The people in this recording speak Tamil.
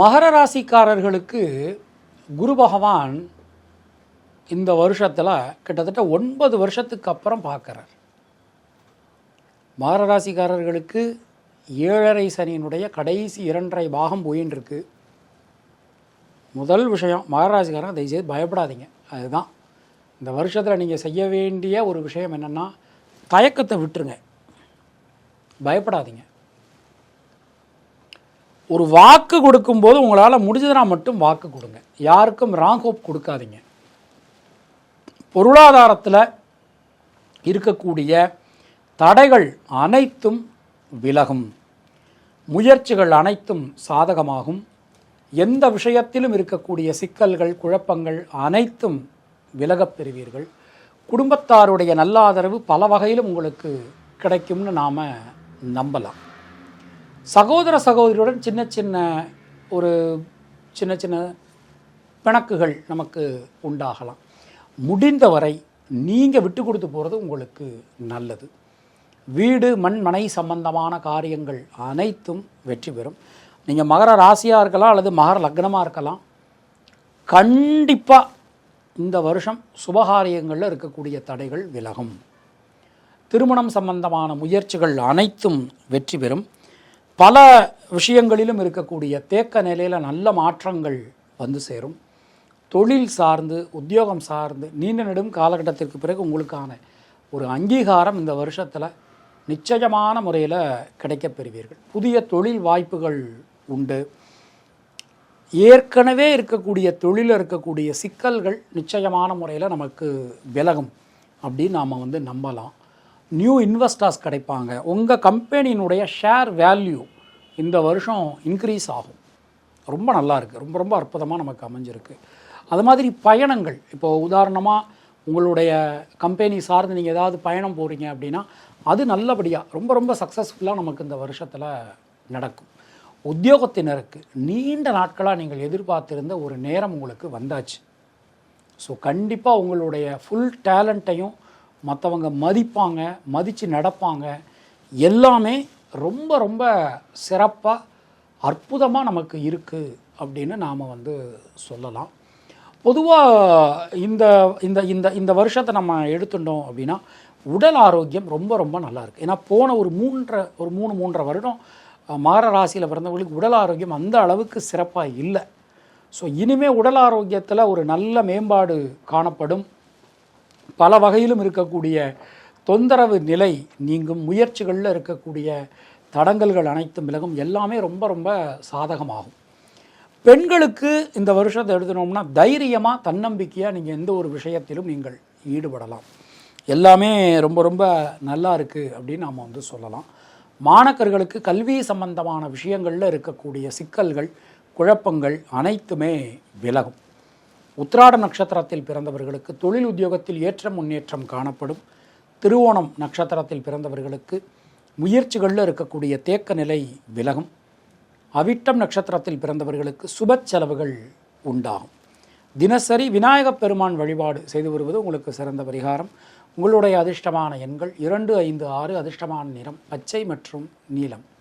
மகர ராசிக்காரர்களுக்கு குரு பகவான் இந்த வருஷத்தில் கிட்டத்தட்ட ஒன்பது வருஷத்துக்கு அப்புறம் பார்க்குறார். மகர ராசிக்காரர்களுக்கு ஏழரை சனியினுடைய கடைசி இரண்டரை பாகம் போயின்னு இருக்கு முதல் விஷயம் மகர ராசிக்காரன் தயவுசெய்து பயப்படாதீங்க. அதுதான். இந்த வருஷத்தில் நீங்கள் செய்ய வேண்டிய ஒரு விஷயம் என்னென்னா தயக்கத்தை விட்டுருங்க. பயப்படாதீங்க. ஒரு வாக்கு கொடுக்கும்போது உங்களால் முடிஞ்சதுனா மட்டும் வாக்கு கொடுங்க. யாருக்கும் ராங் ஹோப் கொடுக்காதீங்க. பொருளாதாரத்தில் இருக்கக்கூடிய தடைகள் அனைத்தும் விலகும். முயற்சிகள் அனைத்தும் சாதகமாகும். எந்த விஷயத்திலும் இருக்கக்கூடிய சிக்கல்கள் குழப்பங்கள் அனைத்தும் விலகப் பெறுவீர்கள். குடும்பத்தாருடைய நல்லாதரவு பல வகையிலும் உங்களுக்கு கிடைக்கும்னு நாம் நம்பலாம். சகோதர சகோதரியுடன் சின்ன சின்ன ஒரு சின்ன சின்ன பிணக்குகள் நமக்கு உண்டாகலாம். முடிந்தவரை நீங்கள் விட்டு கொடுத்து போகிறது உங்களுக்கு நல்லது. வீடு மண் மனை சம்பந்தமான காரியங்கள் அனைத்தும் வெற்றி பெறும். நீங்கள் மகர ராசியாக இருக்கலாம் அல்லது மகர லக்னமாக இருக்கலாம். கண்டிப்பாக இந்த வருஷம் சுபகாரியங்களில் இருக்கக்கூடிய தடைகள் விலகும். திருமணம் சம்பந்தமான முயற்சிகள் அனைத்தும் வெற்றி பெறும். பல விஷயங்களிலும் இருக்கக்கூடிய தேக்க நிலையில் நல்ல மாற்றங்கள் வந்து சேரும். தொழில் சார்ந்து உத்தியோகம் சார்ந்து நீண்ட நெடும் காலகட்டத்திற்கு பிறகு உங்களுக்கான ஒரு அங்கீகாரம் இந்த வருஷத்தில் நிச்சயமான முறையில் கிடைக்கப் பெறுவீர்கள். புதிய தொழில் வாய்ப்புகள் உண்டு. ஏற்கனவே இருக்கக்கூடிய தொழிலில் இருக்கக்கூடிய சிக்கல்கள் நிச்சயமான முறையில் நமக்கு விலகும் அப்படின்னு நாம் வந்து நம்பலாம். நியூ இன்வெஸ்டர்ஸ் கிடைப்பாங்க. உங்கள் கம்பெனியினுடைய ஷேர் வேல்யூ இந்த வருஷம் இன்க்ரீஸ் ஆகும். ரொம்ப நல்லா இருக்குது ரொம்ப ரொம்ப அற்புதமாக நமக்கு அமைஞ்சிருக்கு. அது மாதிரி பயணங்கள். இப்போது உதாரணமாக உங்களுடைய கம்பெனி சார்ந்து நீங்கள் ஏதாவது பயணம் போகிறீங்க அப்படின்னா அது நல்லபடியாக ரொம்ப ரொம்ப சக்ஸஸ்ஃபுல்லாக நமக்கு இந்த வருஷத்தில் நடக்கும். உத்தியோகத்தினருக்கு நீண்ட நாட்களாக நீங்கள் எதிர்பார்த்திருந்த ஒரு நேரம் உங்களுக்கு வந்தாச்சு. ஸோ கண்டிப்பாக உங்களுடைய ஃபுல் டேலண்ட்டையும் மற்றவங்க மதிப்பாங்க மதித்து நடப்பாங்க. எல்லாமே ரொம்ப ரொம்ப சிறப்பாக அற்புதமாக நமக்கு இருக்குது அப்படின்னு நாம் வந்து சொல்லலாம். பொதுவாக இந்த இந்த இந்த இந்த வருஷத்தை நம்ம எடுத்துட்டோம் அப்படின்னா உடல் ஆரோக்கியம் ரொம்ப ரொம்ப நல்லாயிருக்கு ஏன்னா போன ஒரு மூன்றரை ஒரு மூணு மூன்றரை வருடம் அஹ், மகர ராசியில் பிறந்தவங்களுக்கு உடல் ஆரோக்கியம் அந்த அளவுக்கு சிறப்பாக இல்லை. ஸோ இனிமேல் உடல் ஆரோக்கியத்தில் ஒரு நல்ல மேம்பாடு காணப்படும். பல வகையிலும் இருக்கக்கூடிய தொந்தரவு நிலை நீங்கும் முயற்சிகளில் இருக்கக்கூடிய தடங்கல்கள் அனைத்தும் விலகும். எல்லாமே ரொம்ப ரொம்ப சாதகமாகும். பெண்களுக்கு இந்த வருஷத்தை எடுத்துனோம்னா தைரியமாக தன்னம்பிக்கையாக நீங்கள் எந்த ஒரு விஷயத்திலும் நீங்கள் ஈடுபடலாம். எல்லாமே ரொம்ப ரொம்ப நல்லா இருக்குது அப்படின்னு நாம் வந்து சொல்லலாம். மாணக்கர்களுக்கு கல்வி சம்பந்தமான விஷயங்களில் இருக்கக்கூடிய சிக்கல்கள் குழப்பங்கள் அனைத்துமே விலகும். உத்திராட நட்சத்திரத்தில் பிறந்தவர்களுக்கு தொழில் உத்தியோகத்தில் ஏற்ற முன்னேற்றம் காணப்படும். திருவோணம் நட்சத்திரத்தில் பிறந்தவர்களுக்கு முயற்சிகளில் இருக்கக்கூடிய தேக்க நிலை விலகும். அவிட்டம் நட்சத்திரத்தில் பிறந்தவர்களுக்கு சுப செலவுகள் உண்டாகும். தினசரி விநாயகப் பெருமான் வழிபாடு செய்து வருவது உங்களுக்கு சிறந்த பரிகாரம். உங்களுடைய அதிர்ஷ்டமான எண்கள் இரண்டு ஐந்து ஆறு அதிர்ஷ்டமான நிறம் பச்சை மற்றும் நீலம்.